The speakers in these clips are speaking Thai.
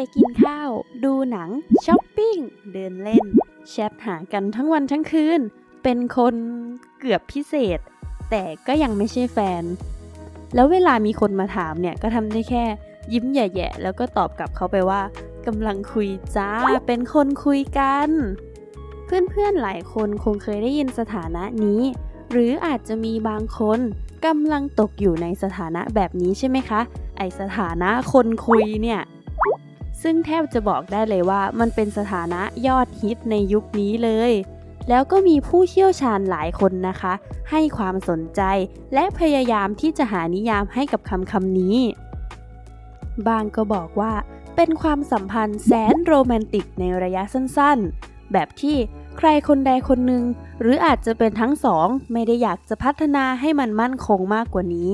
ไปกินข้าว ดูหนัง ช้อปปิ้ง เดินเล่น แชทหากันทั้งวันทั้งคืน เป็นคนเกือบพิเศษ แต่ก็ยังไม่ใช่แฟน แล้วเวลามีคนมาถามเนี่ย ก็ทำได้แค่ยิ้มแย่ๆแล้วก็ตอบกลับเขาไปว่ากำลังคุยจ้า เป็นคนคุยกัน เพื่อนๆหลายคนคงเคยได้ยินสถานะนี้ หรืออาจจะมีบางคนกำลังตกอยู่ในสถานะแบบนี้ใช่ไหมคะ ไอสถานะคนคุยเนี่ย ซึ่งแทบจะบอกได้เลยว่ามันเป็นสถานะยอดฮิตในยุคนี้เลย แล้วก็มีผู้เชี่ยวชาญหลายคนนะคะ ให้ความสนใจและพยายามที่จะหานิยามให้กับคำคำนี้ บางก็บอกว่า เป็นความสัมพันธ์แสนโรแมนติกในระยะสั้นๆ แบบที่ใครคนใดคนหนึ่งหรืออาจจะเป็นทั้งสองไม่ได้อยากจะพัฒนาให้มันมั่นคงมากกว่านี้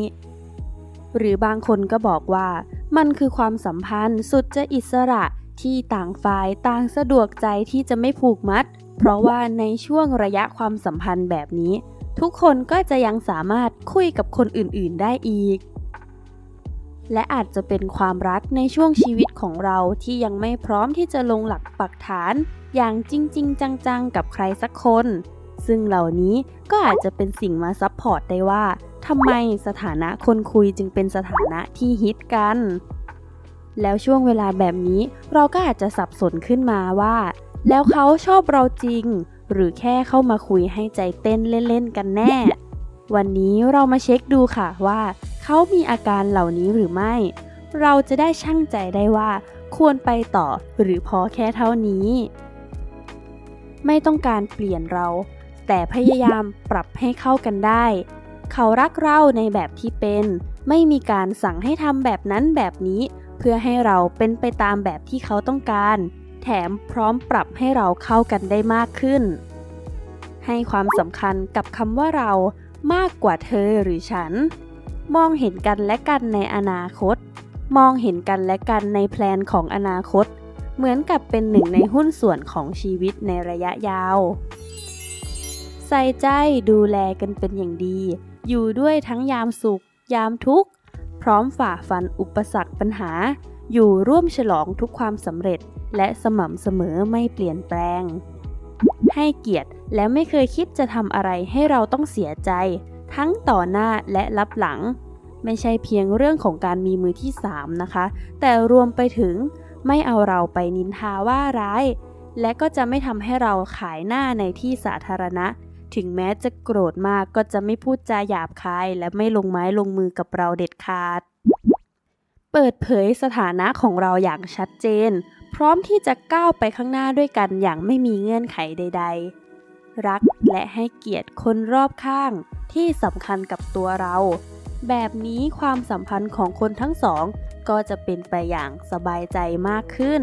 หรือบางคนก็บอกว่า มันคือความสัมพันธ์สุดจะอิสระที่ต่างฝ่ายต่างสะดวกใจที่จะไม่ผูกมัด เพราะว่าในช่วงระยะความสัมพันธ์แบบนี้ ทุกคนก็จะยังสามารถคุยกับคนอื่นๆได้อีก และอาจจะเป็นความรักในช่วงชีวิตของเราที่ยังไม่พร้อมที่จะลงหลักปักฐาน อย่างจริง ๆ จัง ๆ กับใครสักคน ซึ่งเหล่านี้ก็อาจจะเป็นสิ่งมาซับพอร์ตได้ว่า ทำไมสถานะคนคุยจึงเป็นสถานะที่ฮิตกัน แล้วช่วงเวลาแบบนี้เราก็อาจจะสับสนขึ้นมาว่า แล้วเขาชอบเราจริง หรือแค่เข้ามาคุยให้ใจเต้นเล่นๆกันแน่ วันนี้เรามาเช็คดูค่ะว่า เขามีอาการเหล่านี้หรือไม่ เราจะได้ชั่งใจได้ว่า ควรไปต่อหรือพอแค่เท่านี้ ไม่ต้องการเปลี่ยนเรา แต่พยายามปรับให้เข้ากันได้ เขารักเราในแบบที่เป็น ไม่มีการสั่งให้ทำแบบนั้นแบบนี้ เพื่อให้เราเป็นไปตามแบบที่เขาต้องการ แถมพร้อมปรับให้เราเข้ากันได้มากขึ้น ให้ความสำคัญกับคำว่าเรามากกว่าเธอหรือฉัน มองเห็นกันและกันในอนาคต มองเห็นกันและกันในแพลนของอนาคต เหมือนกับเป็นหนึ่งในหุ้นส่วนของชีวิตในระยะยาว ใส่ใจดูแลกันเป็นอย่างดี อยู่ด้วยทั้งยามสุข ยามทุกข์ พร้อมฝ่าฟันอุปสรรคปัญหา อยู่ร่วมฉลองทุกความสำเร็จ และสม่ำเสมอไม่เปลี่ยนแปลง ให้เกียรติและไม่เคยคิดจะทำอะไรให้เราต้องเสียใจ ทั้งต่อหน้าและรับหลัง ไม่ใช่เพียงเรื่องของการมีมือที่ 3 นะคะ แต่รวมไปถึงไม่เอาเราไปนินทาว่าร้าย และก็จะไม่ทำให้เราขายหน้าในที่สาธารณะ ถึงแม้จะโกรธมากก็จะไม่พูดจาหยาบคาย และไม่ลงไม้ลงมือกับเราเด็ดขาด เปิดเผยสถานะของเราอย่างชัดเจน พร้อมที่จะก้าวไปข้างหน้าด้วยกันอย่างไม่มีเงื่อนไขใด ๆ รักและให้เกียรติคนรอบข้างที่สำคัญกับตัวเรา แบบนี้ความสัมพันธ์ของคนทั้งสองก็จะเป็นไปอย่างสบายใจมากขึ้น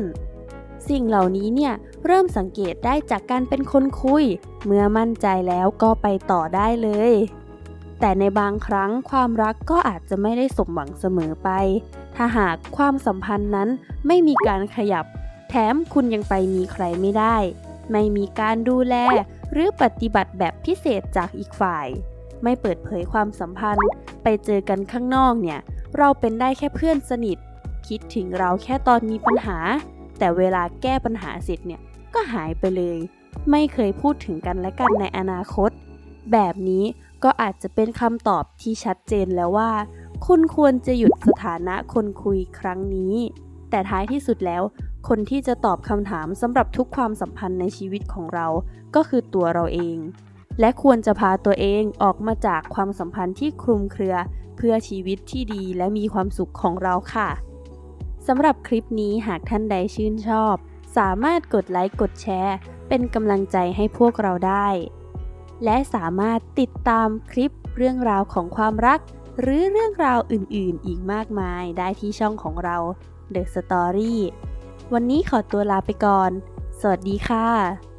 สิ่งเหล่านี้เนี่ยเริ่มสังเกตได้จากการเป็นคนคุย เมื่อมั่นใจแล้วก็ไปต่อได้เลย แต่ในบางครั้งความรักก็อาจจะไม่ได้สมหวังเสมอไป ถ้าหากความสัมพันธ์นั้นไม่มีการขยับ แถมคุณยังไปมีใครไม่ได้ ไม่มีการดูแล หรือปฏิบัติแบบพิเศษจากอีกฝ่าย ไม่เปิดเผยความสัมพันธ์ ไปเจอกันข้างนอกเนี่ย เราเป็นได้แค่เพื่อนสนิท คิดถึงเราแค่ตอนมีปัญหา แต่เวลาแก้ปัญหาเสร็จเนี่ยก็หายไปเลย ไม่เคยพูดถึงกันและกันในอนาคต แบบนี้ก็อาจจะเป็นคำตอบที่ชัดเจนแล้วว่า คุณควรจะหยุดสถานะคนคุยครั้งนี้ แต่ท้ายที่สุดแล้วคนที่จะตอบคำถามสำหรับทุกความสัมพันธ์ในชีวิตของเรา ก็คือตัวเราเอง และควรจะพาตัวเองออกมาจากความสัมพันธ์ที่คลุมเครือ เพื่อชีวิตที่ดีและมีความสุขของเราค่ะ สำหรับคลิปนี้หากท่านใดชื่นชอบ สามารถกดไลค์กดแชร์ เป็นกำลังใจให้พวกเราได้ และสามารถติดตามคลิปเรื่องราวของความรัก หรือเรื่องราวอื่นๆ อีกมากมายได้ที่ช่องของเรา The Story วันนี้ขอตัวลาไปก่อน สวัสดีค่ะ